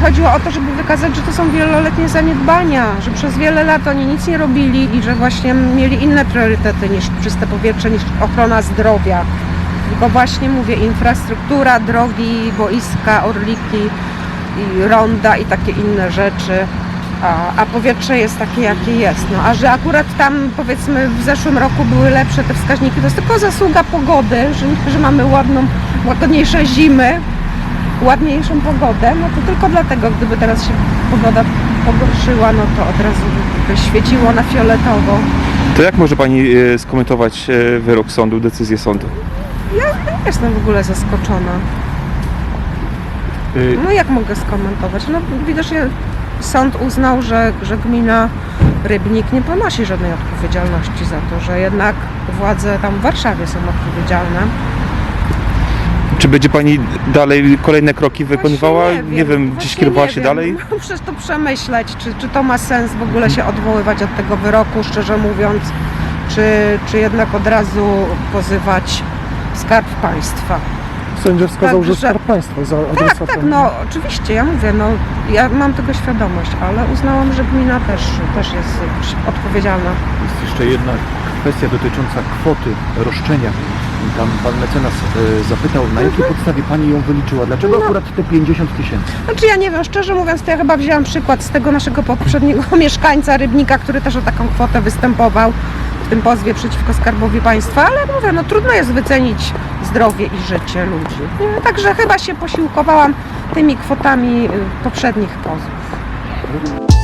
chodziło o to, żeby wykazać, że to są wieloletnie zaniedbania, że przez wiele lat oni nic nie robili i że właśnie mieli inne priorytety niż czyste powietrze, niż ochrona zdrowia. Tylko właśnie mówię, infrastruktura, drogi, boiska, orliki i ronda i takie inne rzeczy. A, a powietrze jest takie, jakie jest. No, a że akurat tam powiedzmy w zeszłym roku były lepsze te wskaźniki, to jest tylko zasługa pogody, że, że mamy ładną, łagodniejsze zimy, ładniejszą pogodę, no to tylko dlatego, gdyby teraz się pogoda pogorszyła, no to od razu by świeciło na fioletowo. To jak może Pani e, skomentować e, wyrok sądu, decyzję sądu? Jestem w ogóle zaskoczona. Y, No jak mogę skomentować? No widocznie sąd uznał, że, że gmina Rybnik nie ponosi żadnej odpowiedzialności za to, że jednak władze tam w Warszawie są odpowiedzialne. Czy będzie Pani dalej kolejne kroki wykonywała? Właśnie Nie wiem, gdzieś właśnie kierowała nie się wiem. dalej? No, Przecież to przemyśleć, czy, czy to ma sens w ogóle się odwoływać od tego wyroku, szczerze mówiąc, czy, czy jednak od razu pozywać Skarb Państwa. Sędzia wskazał, Tak, że że- Skarb Państwa za Tak, adresatem. tak, no oczywiście, ja mówię, no ja mam tego świadomość, ale uznałam, że gmina też, też jest odpowiedzialna. Jest jeszcze jedna kwestia dotycząca kwoty roszczenia. Tam pan mecenas e, zapytał, na jakiej podstawie pani ją wyliczyła? Dlaczego No. akurat te 50 tysięcy? Znaczy ja nie wiem, szczerze mówiąc, to ja chyba wzięłam przykład z tego naszego poprzedniego mieszkańca Rybnika, który też o taką kwotę występował w tym pozwie przeciwko Skarbowi Państwa, ale jak mówię, no trudno jest wycenić zdrowie i życie ludzi. Nie? Także chyba się posiłkowałam tymi kwotami y, poprzednich pozwów.